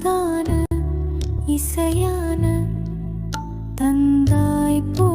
அமுதான இசையான தந்தாய் போ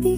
যদি